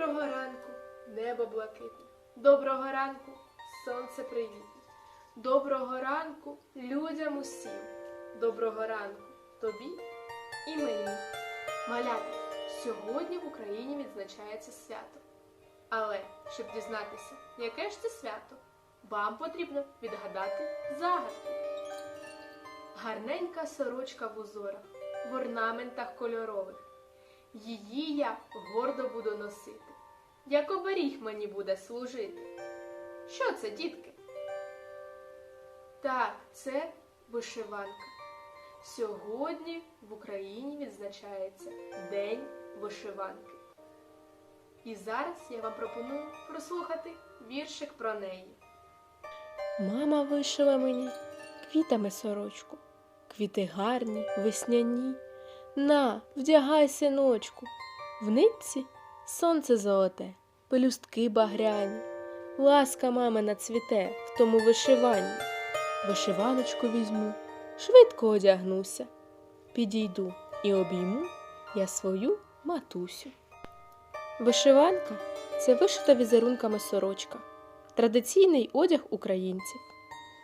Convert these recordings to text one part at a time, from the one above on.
Доброго ранку, небо блакитне. Доброго ранку, сонце привітне. Доброго ранку людям усім. Доброго ранку тобі і мені. Малята, сьогодні в Україні відзначається свято. Але щоб дізнатися, яке ж це свято, вам потрібно відгадати загадку. Гарненька сорочка в узорах, в орнаментах кольорових. Її я гордо буду носити, як оберіг мені буде служити. Що це, дітки? Так, це вишиванка. Сьогодні в Україні відзначається День вишиванки. І зараз я вам пропоную прослухати віршик про неї. Мама вишила мені квітами сорочку. Квіти гарні, весняні. На, вдягай, синочку. В нитці сонце золоте, пелюстки багряні. Ласка мамина цвіте в тому вишиванні. Вишиваночку візьму, швидко одягнуся. Підійду і обійму я свою матусю. Вишиванка це вишита візерунками сорочка, традиційний одяг українців.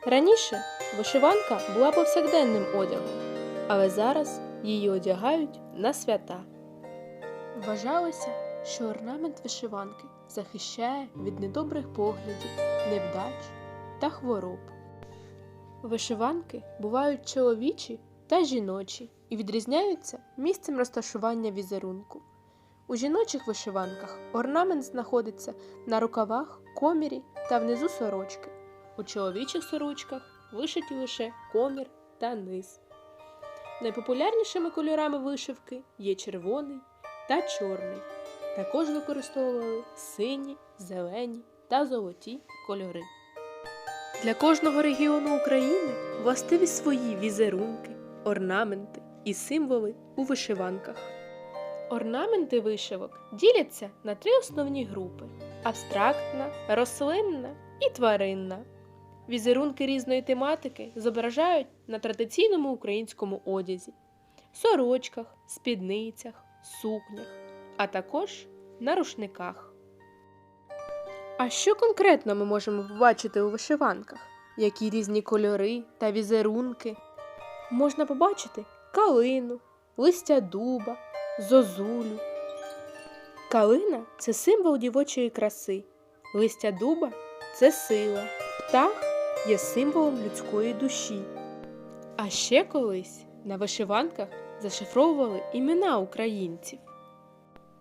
Раніше вишиванка була повсякденним одягом, але зараз її одягають на свята. Вважалося, що орнамент вишиванки захищає від недобрих поглядів, невдач та хвороб. Вишиванки бувають чоловічі та жіночі і відрізняються місцем розташування візерунку. У жіночих вишиванках орнамент знаходиться на рукавах, комірі та внизу сорочки. У чоловічих сорочках вишиті лише комір та низ. Найпопулярнішими кольорами вишивки є червоний та чорний. Також використовували сині, зелені та золоті кольори. Для кожного регіону України властиві свої візерунки, орнаменти і символи у вишиванках. Орнаменти вишивок діляться на три основні групи: абстрактна, рослинна і тваринна. Візерунки різної тематики зображають на традиційному українському одязі, сорочках, спідницях, сукнях, а також на рушниках. А що конкретно ми можемо побачити у вишиванках? Які різні кольори та візерунки? Можна побачити калину, листя дуба, зозулю. Калина це символ дівочої краси, листя дуба це сила, птах є символом людської душі. А ще колись на вишиванках зашифровували імена українців.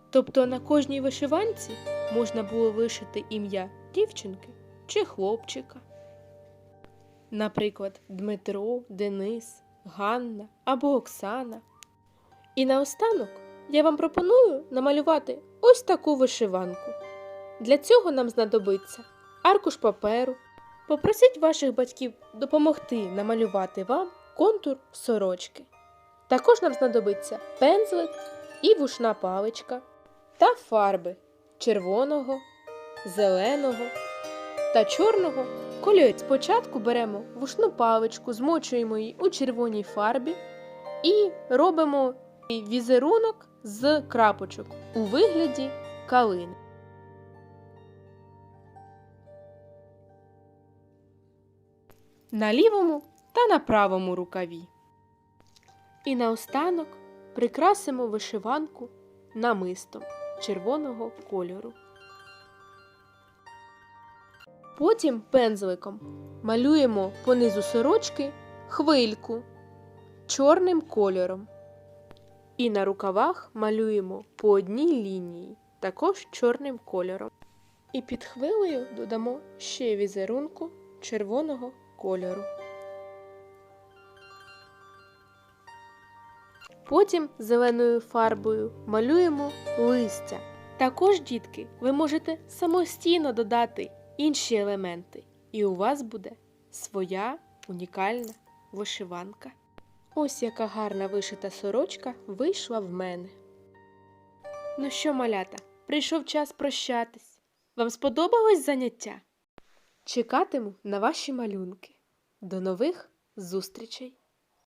Тобто на кожній вишиванці можна було вишити ім'я дівчинки чи хлопчика. Наприклад, Дмитро, Денис, Ганна або Оксана. І наостанок я вам пропоную намалювати ось таку вишиванку. Для цього нам знадобиться аркуш паперу. Попросіть ваших батьків допомогти намалювати вам контур сорочки. Також нам знадобиться пензлик і вушна паличка та фарби червоного, зеленого та чорного кольорів. Спочатку беремо вушну паличку, змочуємо її у червоній фарбі і робимо візерунок з крапочок у вигляді калини. На лівому та на правому рукаві. І наостанок прикрасимо вишиванку намистом червоного кольору. Потім пензликом малюємо по низу сорочки хвильку чорним кольором. І на рукавах малюємо по одній лінії, також чорним кольором. І під хвилею додамо ще візерунку червоного кольору. Потім зеленою фарбою малюємо листя. Також, дітки, ви можете самостійно додати інші елементи, і у вас буде своя унікальна вишиванка. Ось яка гарна вишита сорочка вийшла в мене. Ну що, малята, прийшов час прощатись. Вам сподобалось заняття? Чекатиму на ваші малюнки. До нових зустрічей!